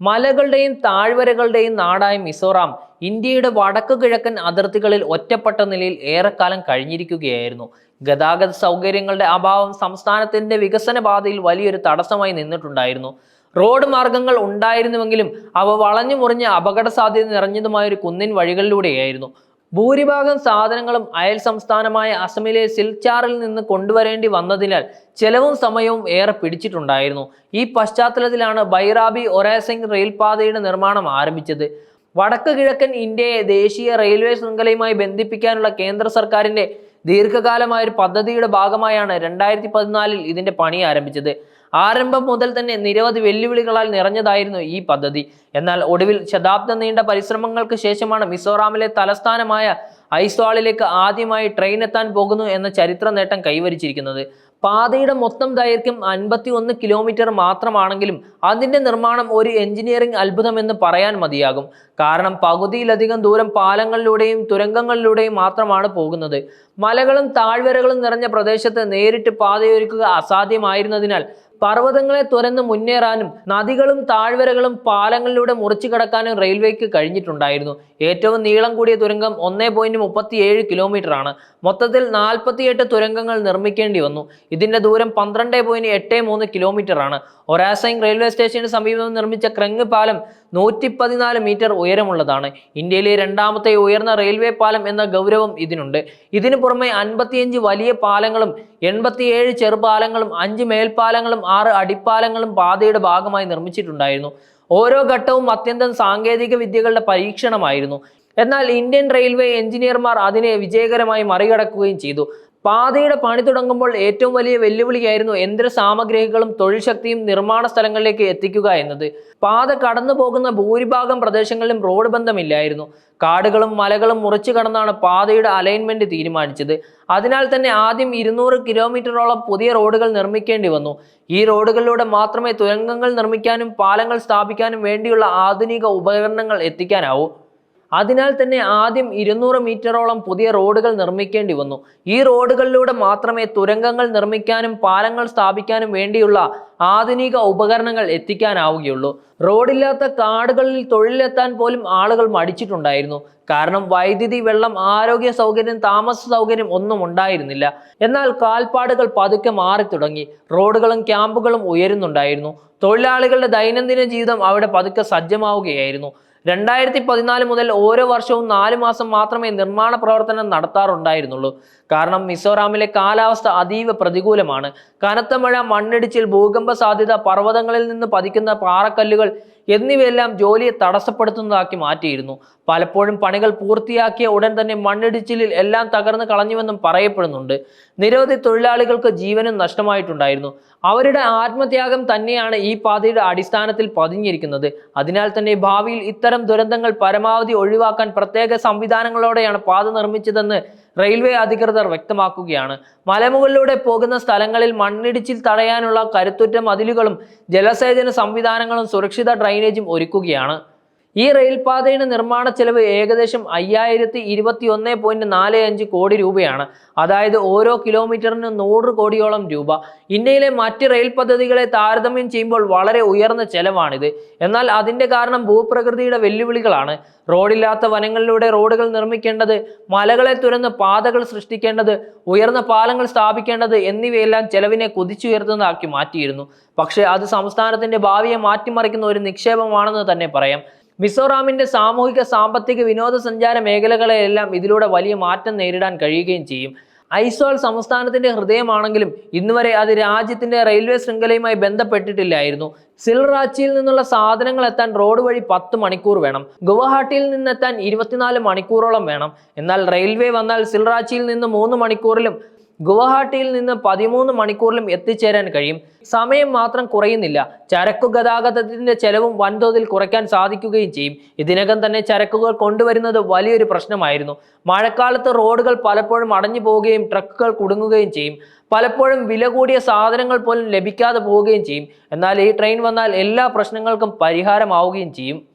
മലകളുടെയും താഴ്വരകളുടെയും നാടായ മിസോറാം ഇന്ത്യയുടെ വടക്കു കിഴക്കൻ അതിർത്തികളിൽ ഒറ്റപ്പെട്ട നിലയിൽ ഏറെക്കാലം കഴിഞ്ഞിരിക്കുകയായിരുന്നു. ഗതാഗത സൗകര്യങ്ങളുടെ അഭാവം സംസ്ഥാനത്തിന്റെ വികസന പാതയിൽ വലിയൊരു തടസ്സമായി നിന്നിട്ടുണ്ടായിരുന്നു. റോഡ് മാർഗങ്ങൾ ഉണ്ടായിരുന്നുവെങ്കിലും അവ വളഞ്ഞു മുറിഞ്ഞ് അപകട സാധ്യത നിറഞ്ഞതുമായ ഒരു കുന്നിൻ വഴികളിലൂടെയായിരുന്നു. ഭൂരിഭാഗം സാധനങ്ങളും അയൽ സംസ്ഥാനമായ അസമിലെ സിൽച്ചാറിൽ നിന്ന് കൊണ്ടുവരേണ്ടി വന്നതിനാൽ ചെലവും സമയവും ഏറെ പിടിച്ചിട്ടുണ്ടായിരുന്നു. ഈ പശ്ചാത്തലത്തിലാണ് ബൈറാബി ഒരാസിംഗ് റെയിൽപാതയുടെ നിർമ്മാണം ആരംഭിച്ചത്. വടക്ക് കിഴക്കൻ ഇന്ത്യയെ ദേശീയ റെയിൽവേ ശൃംഖലയുമായി ബന്ധിപ്പിക്കാനുള്ള കേന്ദ്ര സർക്കാരിന്റെ ദീർഘകാലമായ ഒരു പദ്ധതിയുടെ ഭാഗമായാണ് രണ്ടായിരത്തി പതിനാലിൽ ഇതിന്റെ പണി ആരംഭിച്ചത്. ആരംഭം മുതൽ തന്നെ നിരവധി വെല്ലുവിളികളാൽ നിറഞ്ഞതായിരുന്നു ഈ പദ്ധതി. എന്നാൽ ഒടുവിൽ ശതാബ്ദം നീണ്ട പരിശ്രമങ്ങൾക്ക് ശേഷമാണ് മിസോറാമിലെ തലസ്ഥാനമായ ഐസ്വാളിലേക്ക് ആദ്യമായി ട്രെയിൻ എത്താൻ പോകുന്നു എന്ന ചരിത്ര നേട്ടം കൈവരിച്ചിരിക്കുന്നത്. പാതയുടെ മൊത്തം ദൈർഘ്യം അൻപത്തി ഒന്ന് കിലോമീറ്റർ മാത്രമാണെങ്കിലും അതിന്റെ നിർമ്മാണം ഒരു എഞ്ചിനീയറിംഗ് അത്ഭുതമെന്ന് പറയാൻ മതിയാകും. കാരണം പകുതിയിലധികം ദൂരം പാലങ്ങളിലൂടെയും തുരങ്കങ്ങളിലൂടെയും മാത്രമാണ് പോകുന്നത്. മലകളും താഴ്വരകളും നിറഞ്ഞ പ്രദേശത്ത് നേരിട്ട് പാതയൊരുക്കുക അസാധ്യമായിരുന്നതിനാൽ പർവതങ്ങളെ തുരന്ന് മുന്നേറാനും നദികളും താഴ്വരകളും പാലങ്ങളിലൂടെ മുറിച്ചു കടക്കാനും റെയിൽവേക്ക് കഴിഞ്ഞിട്ടുണ്ടായിരുന്നു. ഏറ്റവും നീളം കൂടിയ തുരങ്കം ഒന്നേ പോയിന്റ് മുപ്പത്തി ഏഴ് കിലോമീറ്റർ ആണ്. മൊത്തത്തിൽ നാൽപ്പത്തിയെട്ട് തുരങ്കങ്ങൾ നിർമ്മിക്കേണ്ടി വന്നു. ഇതിന്റെ ദൂരം പന്ത്രണ്ട് പോയിന്റ് എട്ട് മൂന്ന് കിലോമീറ്റർ ആണ്. ഒരാസൈങ് റെയിൽവേ സ്റ്റേഷന് സമീപം നിർമ്മിച്ച ക്രങ് പാലം നൂറ്റി പതിനാല് മീറ്റർ ഉയരമുള്ളതാണ്. ഇന്ത്യയിലെ രണ്ടാമത്തെ ഉയർന്ന റെയിൽവേ പാലം എന്ന ഗൗരവം ഇതിനുണ്ട്. ഇതിനു പുറമെ അൻപത്തിയഞ്ച് വലിയ പാലങ്ങളും എൺപത്തിയേഴ് ചെറുപാലങ്ങളും അഞ്ച് മേൽപ്പാലങ്ങളും ആറ് അടിപ്പാലങ്ങളും പാതയുടെ ഭാഗമായി നിർമ്മിച്ചിട്ടുണ്ടായിരുന്നു. ഓരോ ഘട്ടവും അത്യന്തം സാങ്കേതിക വിദ്യകളുടെ പരീക്ഷണമായിരുന്നു. എന്നാൽ ഇന്ത്യൻ റെയിൽവേ എഞ്ചിനീയർമാർ അതിനെ വിജയകരമായി മറികടക്കുകയും ചെയ്തു. പാതയുടെ പണി തുടങ്ങുമ്പോൾ ഏറ്റവും വലിയ വെല്ലുവിളിയായിരുന്നു യന്ത്ര സാമഗ്രികളും തൊഴിൽ ശക്തിയും നിർമ്മാണ സ്ഥലങ്ങളിലേക്ക് എത്തിക്കുക എന്നത്. പാത കടന്നു പോകുന്ന ഭൂരിഭാഗം പ്രദേശങ്ങളിലും റോഡ് ബന്ധമില്ലായിരുന്നു. കാടുകളും മലകളും മുറിച്ചു കടന്നാണ് പാതയുടെ അലൈൻമെന്റ് തീരുമാനിച്ചത്. അതിനാൽ തന്നെ ആദ്യം ഇരുന്നൂറ് കിലോമീറ്ററോളം പുതിയ റോഡുകൾ നിർമ്മിക്കേണ്ടി വന്നു. ഈ റോഡുകളിലൂടെ മാത്രമേ തുരങ്കങ്ങൾ നിർമ്മിക്കാനും പാലങ്ങൾ സ്ഥാപിക്കാനും വേണ്ടിയുള്ള ആധുനിക ഉപകരണങ്ങൾ എത്തിക്കാനാവൂ. അതിനാൽ തന്നെ ആദ്യം ഇരുന്നൂറ് മീറ്ററോളം പുതിയ റോഡുകൾ നിർമ്മിക്കേണ്ടി വന്നു. ഈ റോഡുകളിലൂടെ മാത്രമേ തുരങ്കങ്ങൾ നിർമ്മിക്കാനും പാലങ്ങൾ സ്ഥാപിക്കാനും വേണ്ടിയുള്ള ആധുനിക ഉപകരണങ്ങൾ എത്തിക്കാനാവുകയുള്ളൂ. റോഡില്ലാത്ത കാടുകളിൽ തൊഴിലെത്താൻ പോലും ആളുകൾ മടിച്ചിട്ടുണ്ടായിരുന്നു. കാരണം വൈദ്യുതി വെള്ളം ആരോഗ്യ സൗകര്യം താമസ സൗകര്യം ഒന്നും ഉണ്ടായിരുന്നില്ല. എന്നാൽ കാൽപ്പാടുകൾ പതുക്കെ മാറി തുടങ്ങി റോഡുകളും ക്യാമ്പുകളും ഉയരുന്നുണ്ടായിരുന്നു. തൊഴിലാളികളുടെ ദൈനംദിന ജീവിതം അവിടെ പതുക്കെ സജ്ജമാവുകയായിരുന്നു. രണ്ടായിരത്തി പതിനാല് മുതൽ ഓരോ വർഷവും നാല് മാസം മാത്രമേ നിർമ്മാണ പ്രവർത്തനം നടത്താറുണ്ടായിരുന്നുള്ളൂ. കാരണം മിസോറാമിലെ കാലാവസ്ഥ അതീവ പ്രതികൂലമാണ്. കനത്ത മഴ മണ്ണിടിച്ചിൽ ഭൂകമ്പ സാധ്യത പർവതങ്ങളിൽ നിന്ന് പതിക്കുന്ന പാറക്കല്ലുകൾ എന്നിവയെല്ലാം ജോലിയെ തടസ്സപ്പെടുത്തുന്നതാക്കി മാറ്റിയിരുന്നു. പലപ്പോഴും പണികൾ പൂർത്തിയാക്കിയ ഉടൻ തന്നെ മണ്ണിടിച്ചിലിൽ എല്ലാം തകർന്നു കളഞ്ഞുവെന്നും പറയപ്പെടുന്നുണ്ട്. നിരവധി തൊഴിലാളികൾക്ക് ജീവനും നഷ്ടമായിട്ടുണ്ടായിരുന്നു. അവരുടെ ആത്മത്യാഗം തന്നെയാണ് ഈ പാതയുടെ അടിസ്ഥാനത്തിൽ പതിഞ്ഞിരിക്കുന്നത്. അതിനാൽ തന്നെ ഭാവിയിൽ ഇത്തരം ദുരന്തങ്ങൾ പരമാവധി ഒഴിവാക്കാൻ പ്രത്യേക സംവിധാനങ്ങളോടെയാണ് പാത നിർമ്മിച്ചതെന്ന് റെയിൽവേ അധികൃതർ വ്യക്തമാക്കുകയാണ്. മലമുകളിലൂടെ പോകുന്ന സ്ഥലങ്ങളിൽ മണ്ണിടിച്ചിൽ തടയാനുള്ള കരുത്തുറ്റ മതിലുകളും ജലസേചന സംവിധാനങ്ങളും സുരക്ഷിത ഡ്രൈനേജും ഒരുക്കുകയാണ്. ഈ റെയിൽപാതയുടെ നിർമ്മാണ ചെലവ് ഏകദേശം അയ്യായിരത്തി ഇരുപത്തി ഒന്ന് പോയിന്റ് നാല് അഞ്ച് കോടി രൂപയാണ്. അതായത് ഓരോ കിലോമീറ്ററിന് നൂറ് കോടിയോളം രൂപ. ഇന്ത്യയിലെ മറ്റ് റെയിൽ പദ്ധതികളെ താരതമ്യം ചെയ്യുമ്പോൾ വളരെ ഉയർന്ന ചെലവാണിത്. എന്നാൽ അതിന്റെ കാരണം ഭൂപ്രകൃതിയുടെ വെല്ലുവിളികളാണ്. റോഡില്ലാത്ത വനങ്ങളിലൂടെ റോഡുകൾ നിർമ്മിക്കേണ്ടത് മലകളെ തുരന്ന് പാതകൾ സൃഷ്ടിക്കേണ്ടത് ഉയർന്ന പാലങ്ങൾ സ്ഥാപിക്കേണ്ടത് എന്നിവയെല്ലാം ചെലവിനെ കുതിച്ചുയർത്തുന്നതാക്കി മാറ്റിയിരുന്നു. പക്ഷേ അത് സംസ്ഥാനത്തിന്റെ ഭാവിയെ മാറ്റിമറിക്കുന്ന ഒരു നിക്ഷേപമാണെന്ന് തന്നെ പറയാം. മിസോറാമിന്റെ സാമൂഹിക സാമ്പത്തിക വിനോദസഞ്ചാര മേഖലകളെയെല്ലാം ഇതിലൂടെ വലിയ മാറ്റം നേരിടാൻ കഴിയുകയും ചെയ്യും. ഐസ്വാൾ സംസ്ഥാനത്തിന്റെ ഹൃദയമാണെങ്കിലും ഇന്നുവരെ അത് രാജ്യത്തിന്റെ റെയിൽവേ ശൃംഖലയുമായി ബന്ധപ്പെട്ടിട്ടില്ലായിരുന്നു. സിൽറാച്ചിയിൽ നിന്നുള്ള സാധനങ്ങൾ എത്താൻ റോഡ് വഴി പത്ത് മണിക്കൂർ വേണം. ഗുവാഹട്ടിയിൽ നിന്നെത്താൻ ഇരുപത്തിനാല് മണിക്കൂറോളം വേണം. എന്നാൽ റെയിൽവേ വന്നാൽ സിൽറാച്ചിയിൽ നിന്ന് മൂന്ന് മണിക്കൂറിലും ഗുവാഹട്ടിയിൽ നിന്ന് പതിമൂന്ന് മണിക്കൂറിലും എത്തിച്ചേരാൻ കഴിയും. സമയം മാത്രം കുറയുന്നില്ല. ചരക്കു ഗതാഗതത്തിന്റെ ചെലവും വൻതോതിൽ കുറയ്ക്കാൻ സാധിക്കുകയും ചെയ്യും. ഇതിനകം തന്നെ ചരക്കുകൾ കൊണ്ടുവരുന്നത് വലിയൊരു പ്രശ്നമായിരുന്നു. മഴക്കാലത്ത് റോഡുകൾ പലപ്പോഴും അടഞ്ഞു പോവുകയും ട്രക്കുകൾ കുടുങ്ങുകയും ചെയ്യും. പലപ്പോഴും വില കൂടിയ സാധനങ്ങൾ പോലും ലഭിക്കാതെ പോവുകയും ചെയ്യും. എന്നാൽ ഈ ട്രെയിൻ വന്നാൽ എല്ലാ പ്രശ്നങ്ങൾക്കും പരിഹാരമാവുകയും ചെയ്യും.